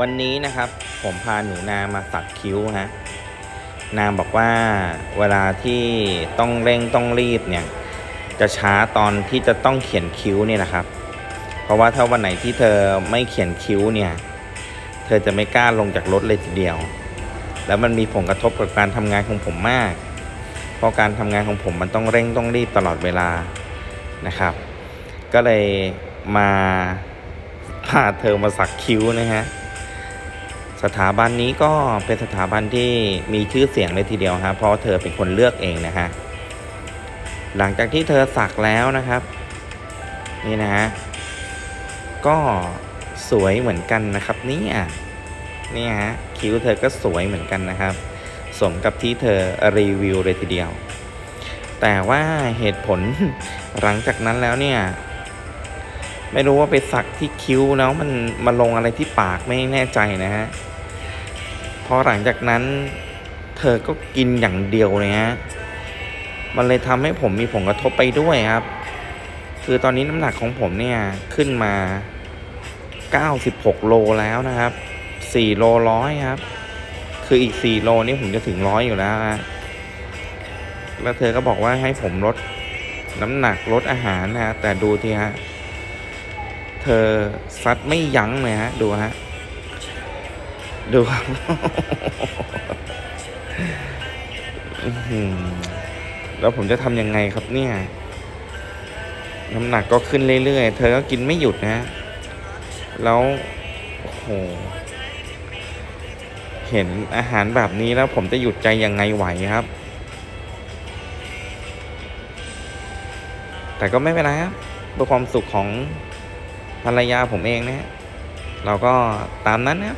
วันนี้นะครับผมพาหนูนามาสักคิ้วฮะนางบอกว่าเวลาที่ต้องเร่งต้องรีบเนี่ย จะช้าตอนที่จะต้องเขียนคิ้วเนี่ยนะครับ เพราะว่าถ้าวันไหนที่เธอไม่เขียนคิ้วเนี่ย เธอจะไม่กล้าลงจากรถเลยทีเดียว แล้วมันมีผลกระทบกับการทำงานของผมมาก เพราะการทำงานของผมมันต้องเร่งต้องรีบตลอดเวลานะครับ ก็เลยมาพาเธอมาสักคิ้วนะฮะ สถาบันนี้ก็เป็นสถาบันที่มีชื่อเสียงเลยทีเดียวฮะเพราะเธอเป็นคนเลือกเองนะฮะหลังจากที่เธอสักแล้วนะครับ นี่นะฮะก็สวยเหมือนกันนะครับนี่ยนี่ฮะคิ้วเธอก็สวยเหมือนกันนะครับ สมกับที่เธอรีวิวเลยทีเดียว แต่ว่าเหตุผลหลังจากนั้นแล้วเนี่ย ไม่รู้ว่าไปสักที่คิ้วแล้วมันมาลงอะไรที่ปากไม่แน่ใจนะฮะพอหลังจากนั้น เธอก็กินอย่างเดียวเลยฮะมันเลยทำให้ผมมีผลกระทบไปด้วยครับ คือตอนนี้น้ำหนักของผมเนี่ยขึ้นมา 96 โลแล้วนะครับ 4 โลร้อยครับ คืออีก 4 โลนี่ผมจะถึงร้อยอยู่แล้วฮะแล้วเธอก็บอกว่าให้ผมลดน้ำหนักลดอาหารนะแต่ดูทีฮะ ธอซัดไม่ยั้งเลยฮะ ดูฮะ ดูครับแล้วผมจะทำยังไงครับเนี่ย น้ำหนักก็ขึ้นเรื่อยๆ เธอก็กินไม่หยุดนะฮะแล้วโอ้โหเห็นอาหารแบบนี้แล้วผมจะหยุดใจยังไงไหวครับ แต่ก็ไม่เป็นไรครับเพื่อความสุขของ ภรรยาผมเองนะฮะเราก็ตามนั้นนะ